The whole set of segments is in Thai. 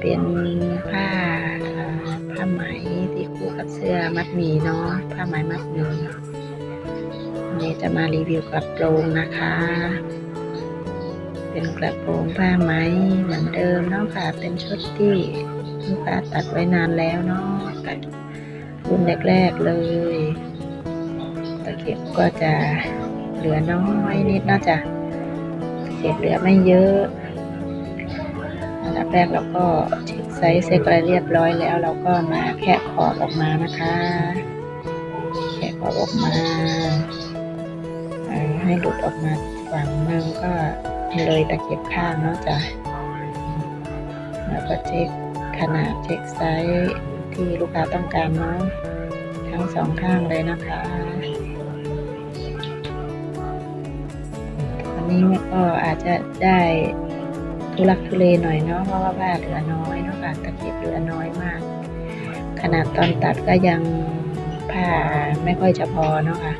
เป็นผ้าผ้าไหมที่คู่กับเสื้อมัดหมี่เนาะผ้าไหมมัดหมี่วันนี้จะมารีวิวกระโปรงนะคะ เป็นกระโปรงผ้าไหมเหมือนเดิมเนาะค่ะ เป็นชุดที่ลูกค้าตัดไว้นานแล้วเนาะตัดรุ่นแรกๆเลยตะเข็บก็จะเหลือน้อยนิดเนาะจ้ะเข็บเหลือไม่เยอะ รกเราก็เช็คไซส์เซ็กอะไรเรียบร้อยแล้ว เราก็มาแคะขอบออกมานะคะ แคะขอบออกมาให้หลุดออกมาฝั่งหนึงก็เลยตะเข็บข้างเนาะจ้ะแล้วก็เช็คขนาดเช็คไซส์ที่ลูกค้าต้องการเนาะทั้งสองข้างเลยนะคะวันนี้ก็อาจจะได้ ทุลักทุเลหน่อยเนาะเพราะว่าผ้าเหลือน้อยเนาะค่ะตะเกียบเหลือน้อยมาก ขนาดตอนตัดก็ยังผ้าไม่ค่อยจะพอเนาะค่ะ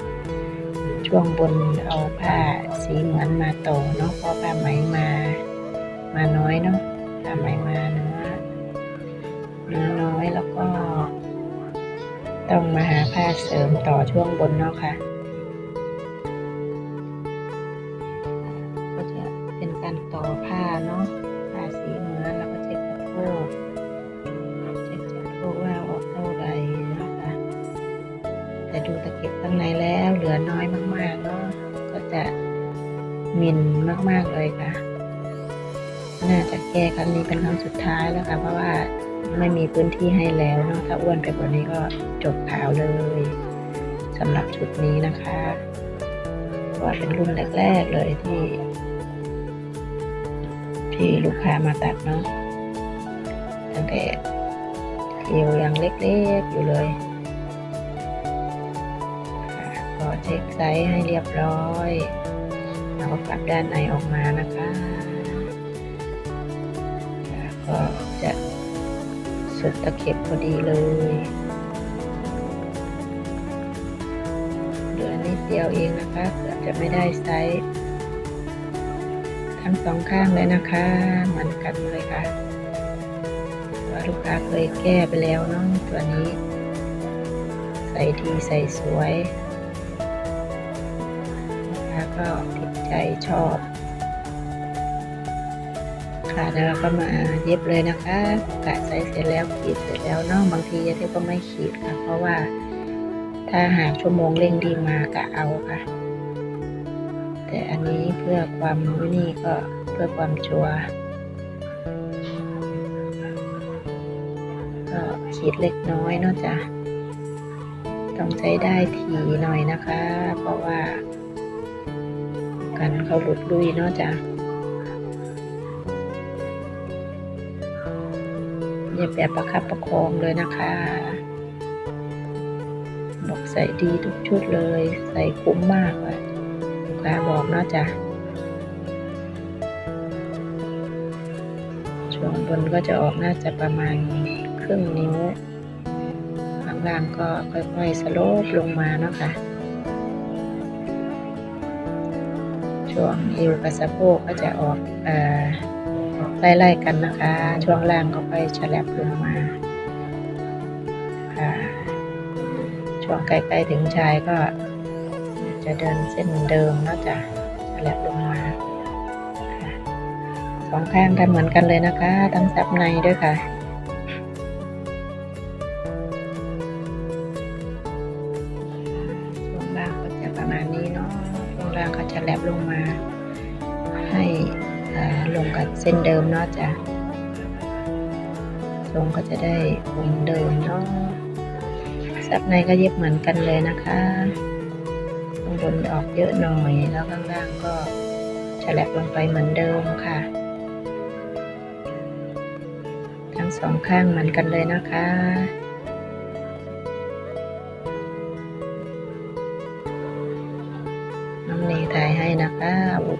ช่วงบนเอาผ้าสีเหมือนมาโตเนาะเพราะผ้าไหมมามาน้อยเนาะผ้าไหมมาเนื้อเนื้อน้อยแล้วก็ ต้องมาหาผ้าเสริมต่อช่วงบนเนาะค่ะ แต่ดูตะเข็บข้างในแล้ว เหลือน้อยมากๆเนาะก็จะมินมากๆเลยค่ะ น่าจะแก้ครั้งนี้เป็นครั้งสุดท้ายแล้วค่ะ เพราะว่าไม่มีพื้นที่ให้แล้วเนาะถ้าอ้วนไปกว่านี้ก็จบขาวเลยสำหรับชุดนี้นะคะเพราะว่าเป็นรุ่นแรก ๆ เลยที่ ที่ลูกค้ามาตัดเนาะตั้งแต่เอวยังเล็ก ๆ อยู่เลย เช็คไซส์ให้เรียบร้อยแล้วก็กลับด้านในออกมานะคะค่ะก็จะสุดตะเข็บพอดีเลยเหลือนิดเดียวเองนะคะเกือบจะไม่ได้ไซส์ทั้งสองข้างเลยนะคะเหมือนกันเลยค่ะว่าลูกค้าเคยแก้ไปแล้วเนาะตัวนี้ ใส่ดีใส่สวย ลูกค้าก็ติดใจชอบ ค่ะแล้วเราก็มาเย็บเลยนะคะกะใส่เสร็จแล้วขีดเสร็จแล้วเนาะบางทียายเทก็ไม่ขีดค่ะ เพราะว่า ถ้าหากชั่วโมงเร่งดีมากะเอาค่ะ แต่อันนี้เพื่อความนี่ก็เพื่อความชัวร์ก็ขีดเล็กน้อยเนาะจ้ะต้องใช้ได้ทีหน่อยนะคะ เพราะว่า กันเขาหลุดลุยเนาะจ้ะอย่าแบบประคับประคองเลยนะคะ บอกใส่ดีทุกชุดเลย ใส่คุ้มมากเลยลูกค้าบอกเนาะจ้ะช่วงบนก็จะออกน่าจะประมาณครึ่งนิ้วข้างล่างก็ค่อยๆสโลปลงมาเนาะค่ะ ช่วงเอวกับสะโพกก็จะออกเอ่ไล่ๆกันนะคะ ช่วงล่างก็ค่อยฉลับลงมาค่ะช่วงใกล้ๆถึงชายก็จะเดินเส้นเดิมเนาะจ้ะฉลับลงมาสองข้างทำเหมือนกันเลยนะคะ ทั้งซับในด้วยค่ะ ส้นเดิมเนาะจ้ะทรงก็จะได้องเดิมเนาะซับในก็เย็บเหมือนกันเลยนะคะข้างบนออกเยอะหน่อยแล้วข้างล่างก็ฉลับลงไปเหมือนเดิมค่ะ ทั้งสองข้างเหมือนกันเลยนะคะ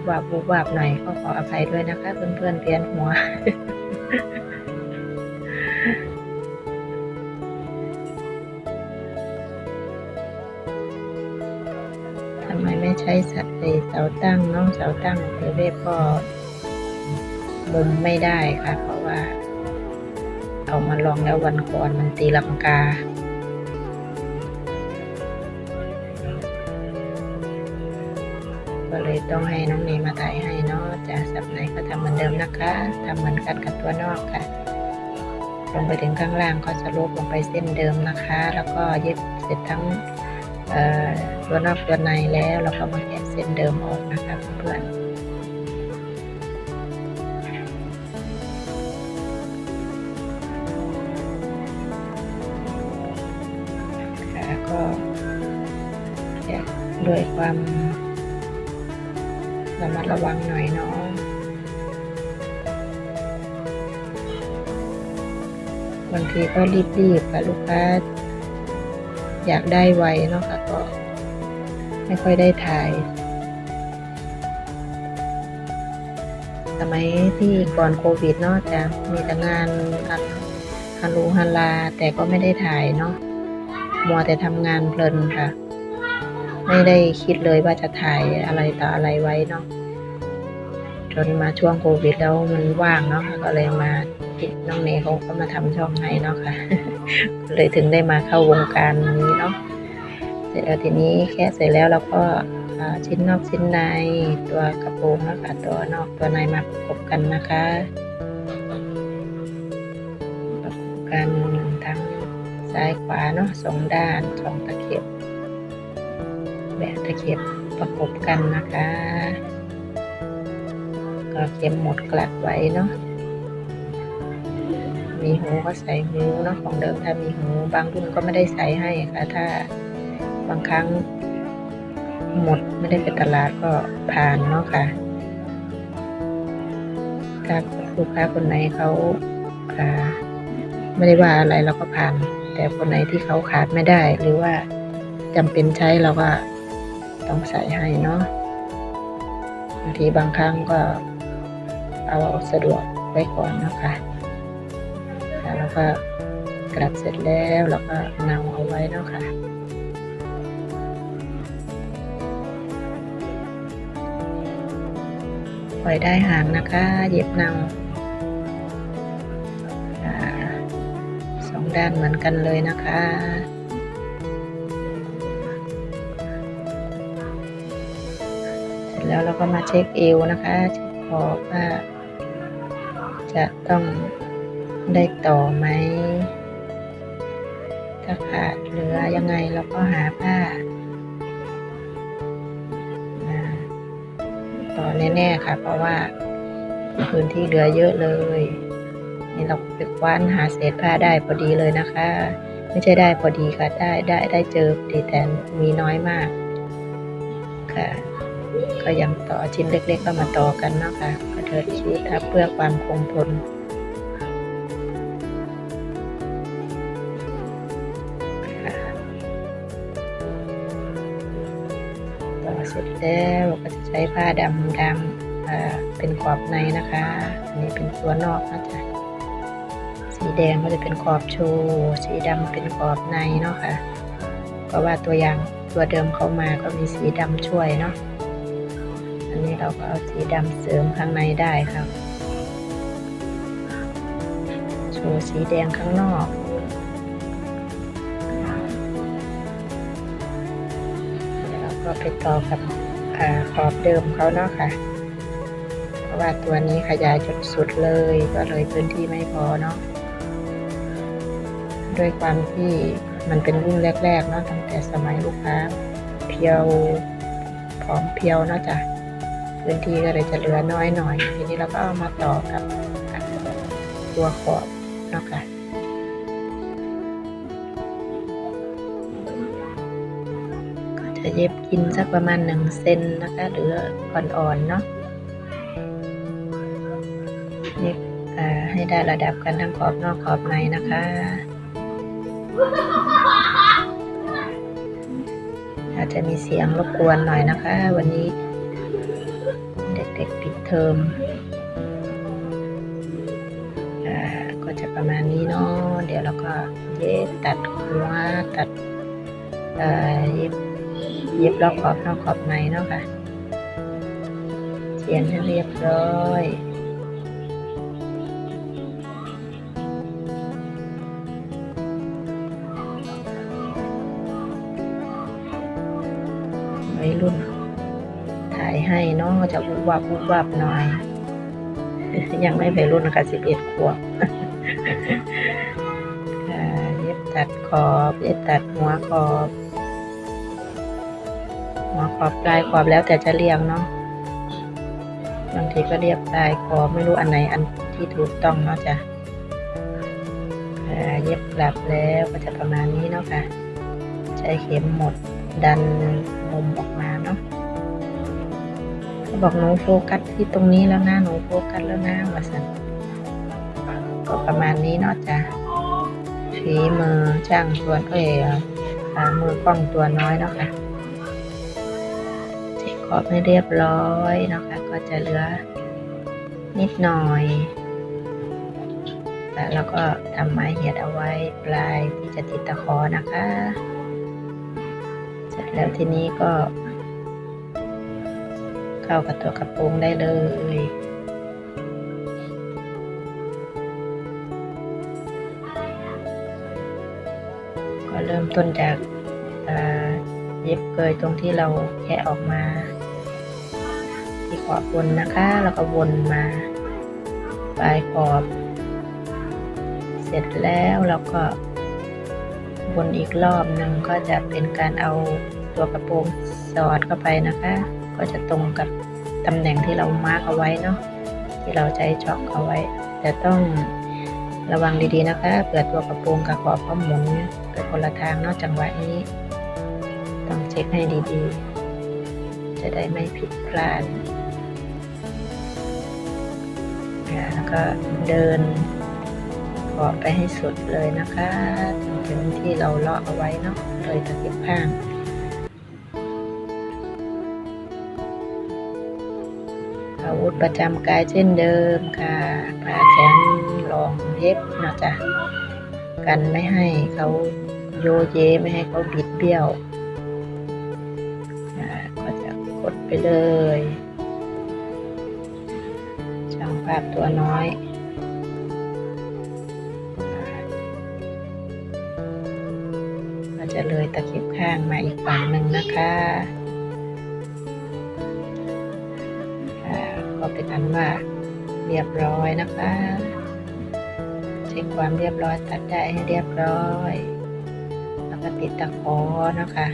วุบวับวุบวับหน่อยก็ขออภัยด้วยนะคะ เพื่อนๆเพี้ยนหัว ทำไมไม่ใช้สไอ้เสาตั้งน้องเสาตั้งเทเวฟก็มุมไม่ได้ค่ะ เพราะว่า เอามาลองแล้ววันก่อนมันตีลังกา ต้องให้น้องเมย์มาถ่ายให้เนาะจะสับไหนก็ทำเหมือนเดิมนะคะทำเหมือนกันกับตัวนอกค่ะ ลงไปถึงข้างล่างก็จะลบลงไปเส้นเดิมนะคะ แล้วก็เย็บเสร็จทั้งตัวนอกตัวในแล้วแล้วก็มาแกะเส้นเดิมออกนะคะเพื่อนก็แกะด้วยความ ระมัดระวังหน่อยเนาะบางทีก็รีบๆค่ะลูกค้า อยากได้ไวเนาะค่ะก็ไม่ค่อยได้ถ่าย สมัยที่ก่อนโควิดเนาะจะมีแต่งานฮันลูฮันลา แต่ก็ไม่ได้ถ่ายเนาะมัวแต่ทำงานเพลินค่ะ ไม่ได้คิดเลยว่าจะถ่ายอะไรต่ออะไรไว้เนาะจนมาช่วงโควิดแล้วมันว่างเนาะก็เลยมาติดน้องเนยเขาก็มาทำช่องให้เนาะค่ะ เลยถึงได้มาเข้าวงการนี้เนาะเสร็จแล้วทีนี้แค่เสร็จแล้วเราก็ชิ้นนอกชิ้นในตัวกระโปรงนะคะตัวนอกตัวในมาประกบกันนะคะประกบกันทั้งซ้ายขวาเนาะสองด้านสองตะเข็บ แบบตะเข็บประกบกันนะคะ ก็เข็มหมดกลัดไว้เนาะมีหูก็ใส่หูเนาะของเดิมถ้ามีหูบางรุ่นก็ไม่ได้ใส่ให้ค่ะ ถ้าบางครั้งหมดไม่ได้ไปตลาดก็ผ่านเนาะค่ะถ้าลูกค้าคนไหนเขาอ่าไม่ได้ว่าอะไรเราก็ผ่าน แต่คนไหนที่เขาขาดไม่ได้ หรือว่าจำเป็นใช้เราก็ ต้องใส่ให้เนาะบางทีบางครั้งก็เอาสะดวกไว้ก่อนนะคะแล้วก็กลับเสร็จแล้วเราก็นาเอาไว้เนาะค่ะปล่อยได้ห่างนะคะ เย็บนาอ่าสองด้านเหมือนกันเลยนะคะ แล้วเราก็มาเช็คเอวนะคะเช็คขอว่าจะต้องได้ต่อไหม ถ้าขาดเหลือยังไงเราก็หาผ้ามาต่อแน่ๆค่ะ เพราะว่าพื้นที่เหลือเยอะเลย นี่เราไปคว้านหาเศษผ้าได้พอดีเลยนะคะ ไม่ใช่ได้พอดีค่ะ ได้ได้ได้เจอพอดีแต่มีน้อยมากค่ะ ก็ยังต่อชิ้นเล็กๆก็มาต่อกันเนาะค่ะก็เทิดชีวิตทับเพื่อความคงทนต่อเสร็จแล้วก็จะใช้ผ้าดำดำเป็นขอบในนะคะ อันนี้เป็นตัวนอกนะจ๊ะสีแดงก็จะเป็นขอบโชว์ สีดำเป็นขอบในเนาะค่ะเพราะว่าตัวอย่างตัวเดิมเข้ามาก็มีสีดำช่วยเนาะ อันนี้เราก็เอาสีดำเสริมข้างในได้ครับโชว์สีแดงข้างนอกแล้วก็ไปต่อกับอขอบเดิมเขาเนาะค่ะ เพราะว่าตัวนี้ขยายจนสุดเลยก็เลยพื้นที่ไม่พอเนาะด้วยความที่มันเป็นรุ่นแรกๆเนาะตั้งแต่สมัยลูกค้าเพียวพร้อมเพียวเนาะจ้ะ พื้นที่ก็เลยจะเหลือน้อยหน่อย ทีนี้เราก็เอามาต่อกับกับตัวขอบนะค่ะจะเย็บกินสักประมาณหนึ่งเซนนะคะ หรืออ่อนๆเนาะเย็บให้ได้ระดับกันทั้งขอบนอกขอบในนะคะอาจจะมีเสียงรบกวนหน่อยนะคะ วันนี้ เทอมอก็จะประมาณนี้เนาะเดี๋ยวเราก็เย็บตัดหัวตัดเย็บเย็บรอบขอบนอกขอบในเนาะค่ะเขียนให้เรียบร้อย จะวุบวับวุบวับหน่อย ยังไม่วัยรุ่นนะคะสิบเอ็ดขวบเย็บตัดขอบเย็บตัดหัวขอบ หัวขอบปลายขอบแล้วแต่จะเรียงเนาะบางทีก็เรียบปลายขอบไม่รู้อันไหนอันที่ถูกต้องเนาะจ้ะเย็บกลับแล้วก็จะประมาณนี้เนาะค่ะ ใช้เข็มหมดดันมุมออกมาเนาะ บอกหนูโฟกัสที่ตรงนี้แล้วนะหนูโฟกัสแล้วนะว่าสันก็ประมาณนี้เนาะจ้ะฝีมือช่างตัวเอ้ยอ่ามือกล้องตัวน้อยเนาะค่ะเช็คขอบให้เรียบร้อยเนาะค่ะก็จะเหลือนิดหน่อยแล้วก็ทำไม้เหียดเอาไว้ปลายที่จะติดตะขอนะคะ เสร็จแล้วทีนี้ก็ เข้ากับตัวกระโปรงได้เลยก็เริ่มต้นจากเอ่อเย็บเกยตรงที่เราแค่ออกมา ที่ขอบบนนะคะ แล้วก็วนมาปลายขอบ เสร็จแล้วเราก็วนอีกรอบหนึ่งก็จะเป็นการเอาตัวกระโปรงสอดเข้าไปนะคะ ก็จะตรงกับ ตำแหน่งที่เรามาร์กเอาไว้เนาะที่เราใช้ช็อกเอาไว้ แต่ต้องระวังดีๆนะคะเผื่อตัวกระโปรงกับขอบเขาหมุนไปคนละทางนาะจังหวะนี้ ต้องเช็คให้ดีๆ จะได้ไม่ผิดพลาดแล้วก็เดินขอบไปให้สุดเลยนะคะจนถึงที่เราเลาะเอาไว้เนาะโดยตะเข็บข้าง ประจำกายเช่นเดิมค่ะผ่าแข็งรองเย็บนะจ๊ะกันไม่ให้เขาโยเยไม่ให้เขาบิดเบี้ยวก็จะกดไปเลยช่างภาพตัวน้อยก็จะเลยตะเข็บข้างมาอีกฝั่งหนึ่งนะคะ รียบร้อยนะคะเช็คความเรียบร้อยตัดได้ให้เรียบร้อย แล้วก็ติดตะขอนะคะ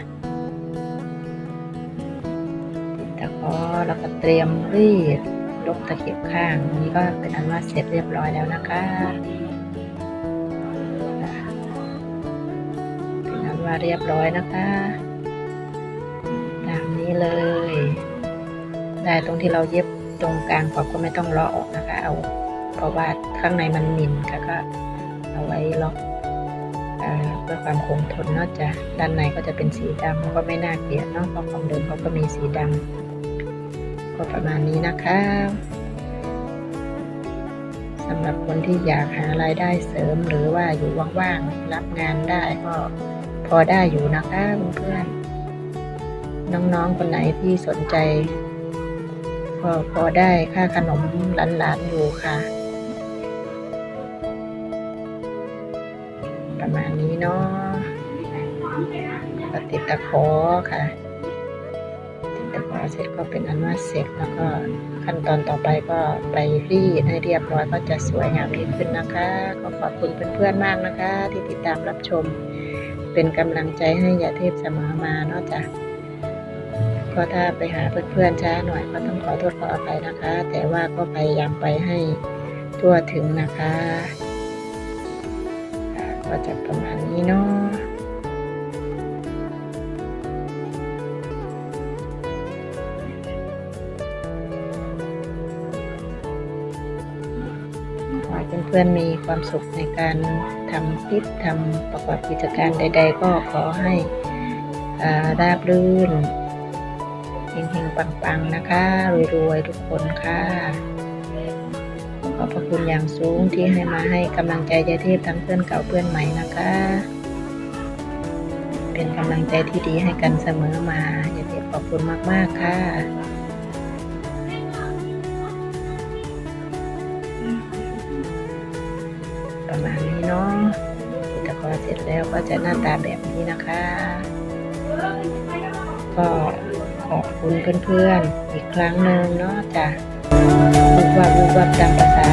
ติดตะขอแล้วก็เตรียมรีดลบตะเข็บข้างนี้ก็เป็นอันว่าเสร็จเรียบร้อยแล้วนะคะเป็นอันว่าเรียบร้อยนะคะตามนี้เลย ได้ตรงที่เราเย็บ ตรงกลางขอบก็ไม่ต้องเลาะออกนะคะ เอาเพราะว่าข้างในมันหมินค่ะก็เอาไว้ล็อกเพื่อความคงทนเนอกจากด้านในก็จะเป็นสีดำก็ไม่น่าเกลียดเนาะเพราะของเดิมเขาก็มีสีดำก็ประมาณนี้นะคะสำหรับคนที่อยากหารายได้เสริมหรือว่าอยู่ว่างๆรับงานได้ก็พอได้อยู่นะคะเพื่อนๆน้องๆคนไหนที่สนใจ ก็พอได้ค่าขนมหลานๆอยู่ค่ะ ประมาณนี้เนาะติดตะขอค่ะติดตะขอเสร็จก็เป็นอันว่าเสร็จแล้วก็ขั้นตอนต่อไปก็ไปรีดให้เรียบร้อยก็จะสวยงามยิ่งขึ้นนะคะ ก็ขอบคุณเพื่อนๆมากนะคะ ที่ติดตามรับชม เป็นกำลังใจให้ยาเทพเสมอมาเนอกจา ก็ถ้าไปหาเพื่อนๆช้าหน่อยก็ต้องขอโทษขออภัยนะคะ แต่ว่าก็พยายามไปให้ทั่วถึงนะคะก็จะประมาณนี้เนาะขอให้เพื่อนๆมีความสุขในการทำคลิปทำประกอบกิจการใด ๆ ก็ขอให้อ่าราบรื่น ปังๆนะคะรวยๆทุกคนค่ะขอบพระคุณอย่างสูงที่ให้มาให้กำลังใจยายเทพทั้งเพื่อนเก่าเพื่อนใหม่นะคะ เป็นกำลังใจที่ดีให้กันเสมอมาย่าเทพขอบคุณมากๆค่ะประมาณนี้เนาะตะกอเสร็จแล้วก็จะหน้าตาแบบนี้นะคะ ก็ อบคุณเพื่อนๆ อีกครั้งหนึ่งเนาะจ้ะรูปวับรูปวับตามภาษา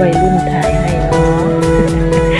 วัยรุ่นถ่ายให้เนาะ